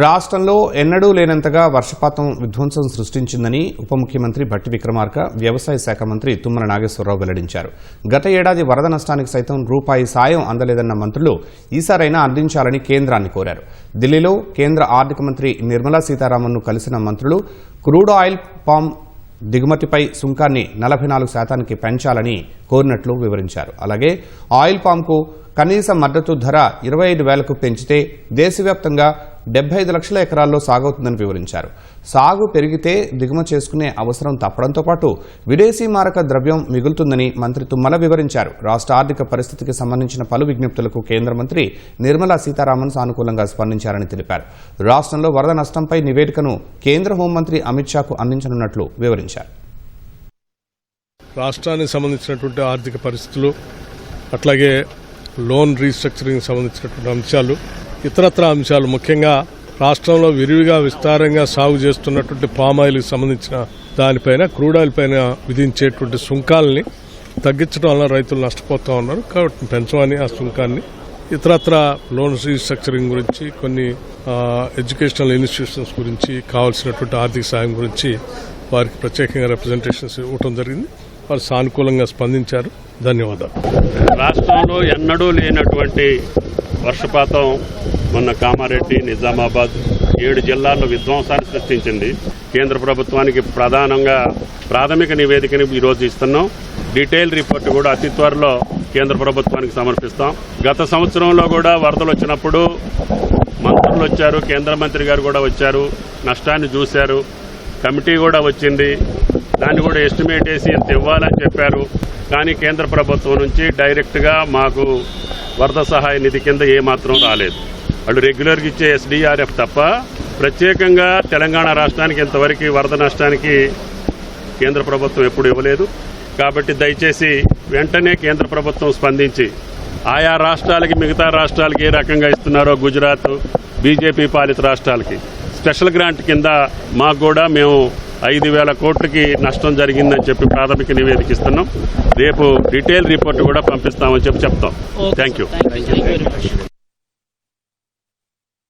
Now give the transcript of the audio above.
రాష్ట్రంలో ఎన్నడూ లేనంతగా వర్షపాతం విధ్వంసం సృష్టించిందని ఉప ముఖ్యమంత్రి భట్టి విక్రమార్క వ్యవసాయ శాఖ మంత్రి తుమ్మల నాగేశ్వరరావు వెల్లడించారు. గత ఏడాది వరద నష్టానికి సైతం రూపాయి సాయం అందలేదన్న మంత్రులు ఈసారైనా అందించాలని కేంద్రాన్ని కోరారు. ఢిల్లీలో కేంద్ర ఆర్థిక మంత్రి నిర్మలా సీతారామన్ను కలిసిన మంత్రులు క్రూడ్ ఆయిల్ పామ్ దిగుమతిపై సుంకాన్ని నలభై నాలుగు శాతానికి పెంచాలని కోరినట్లు వివరించారు. అలాగే ఆయిల్ పామ్కు కనీస మద్దతు ధర ఇరవై ఐదు వేలకు పెంచితే దేశవ్యాప్తంగా డెబ్బై ఐదు లక్షల ఎకరాల్లో సాగవుతుందని వివరించారు. సాగు పెరిగితే దిగుమతి చేసుకునే అవసరం తప్పడంతో పాటు విదేశీ మారక ద్రవ్యం మిగులుతుందని మంత్రి తుమ్మల వివరించారు. రాష్ట్ర ఆర్థిక పరిస్థితికి సంబంధించిన పలు విజ్ఞప్తులకు కేంద్ర మంత్రి నిర్మలా సీతారామన్ సానుకూలంగా స్పందించారని తెలిపారు. రాష్ట్రంలో వరద నష్టంపై నివేదికను కేంద్ర హోంమంత్రి అమిత్ షాకు అందించనున్నట్లు వివరించారు. రాష్ట్రానికి సంబంధించినటువంటి ఆర్థిక పరిస్థితులు అట్లాగే లోన్ రీస్ట్రక్చరింగ్ సంబంధించినటువంటి అంశాలు ఇతరత్ర అంశాలు. ముఖ్యంగా రాష్ట్రంలో విరివిగా విస్తారంగా సాగు చేస్తున్నటువంటి పామాయిల్కి సంబంధించిన దానిపైన క్రూడ్ ఆయిల్ పైన విధించేటువంటి సుంకాలని తగ్గించడం వల్ల రైతులు నష్టపోతూ ఉన్నారు. కాబట్టి పెంచమని ఆ సుంకాన్ని ఇతరత్ర లోన్ రీస్ట్రక్చరింగ్ గురించి కొన్ని ఎడ్యుకేషనల్ ఇన్స్టిట్యూషన్స్ గురించి కావాల్సినటువంటి ఆర్థిక సాయం గురించి వారికి ప్రత్యేకంగా రిప్రజెంటేషన్స్ ఇవ్వడం జరిగింది. వారు సానుకూలంగా స్పందించారు. ధన్యవాదాలు. రాష్ట్రంలో ఎన్నడూ లేనటువంటి వర్షపాతం మొన్న కామారెడ్డి నిజామాబాద్ ఏడు జిల్లాల్లో విధ్వంసాన్ని సృష్టించింది. కేంద్ర ప్రభుత్వానికి ప్రధానంగా ప్రాథమిక నివేదికని ఈరోజు ఇస్తున్నాం. డీటెయిల్ రిపోర్ట్ కూడా అతి త్వరలో కేంద్ర ప్రభుత్వానికి సమర్పిస్తాం. గత సంవత్సరంలో కూడా వరదలు వచ్చినప్పుడు మంత్రులు వచ్చారు కేంద్ర మంత్రి గారు కూడా వచ్చారు నష్టాన్ని చూశారు. కమిటీ కూడా వచ్చింది. దాన్ని కూడా ఎస్టిమేట్ వేసి ఇంత ఇవ్వాలని చెప్పారు. కానీ కేంద్ర ప్రభుత్వం నుంచి డైరెక్ట్గా మాకు వరద సహాయ నిధి కింద ఏమాత్రం రాలేదు. వాళ్ళు రెగ్యులర్గా ఇచ్చే ఎస్డీఆర్ఎఫ్ తప్ప ప్రత్యేకంగా తెలంగాణ రాష్ట్రానికి ఇంతవరకు వరద నష్టానికి కేంద్ర ప్రభుత్వం ఎప్పుడు ఇవ్వలేదు. కాబట్టి దయచేసి వెంటనే కేంద్ర ప్రభుత్వం స్పందించి ఆయా రాష్ట్రాలకి మిగతా రాష్ట్రాలకి ఏ రకంగా ఇస్తున్నారో గుజరాత్ బీజేపీ పాలిత రాష్ట్రాలకి స్పెషల్ గ్రాంట్ కింద మాకు కూడా మేము ఐదు వేల కోట్లకి నష్టం జరిగిందని చెప్పి ప్రాథమిక నివేదిక ఇస్తున్నాం. రేపు డీటెయిల్ రిపోర్ట్ కూడా పంపిస్తామని చెప్పి చెప్తాం. Thank you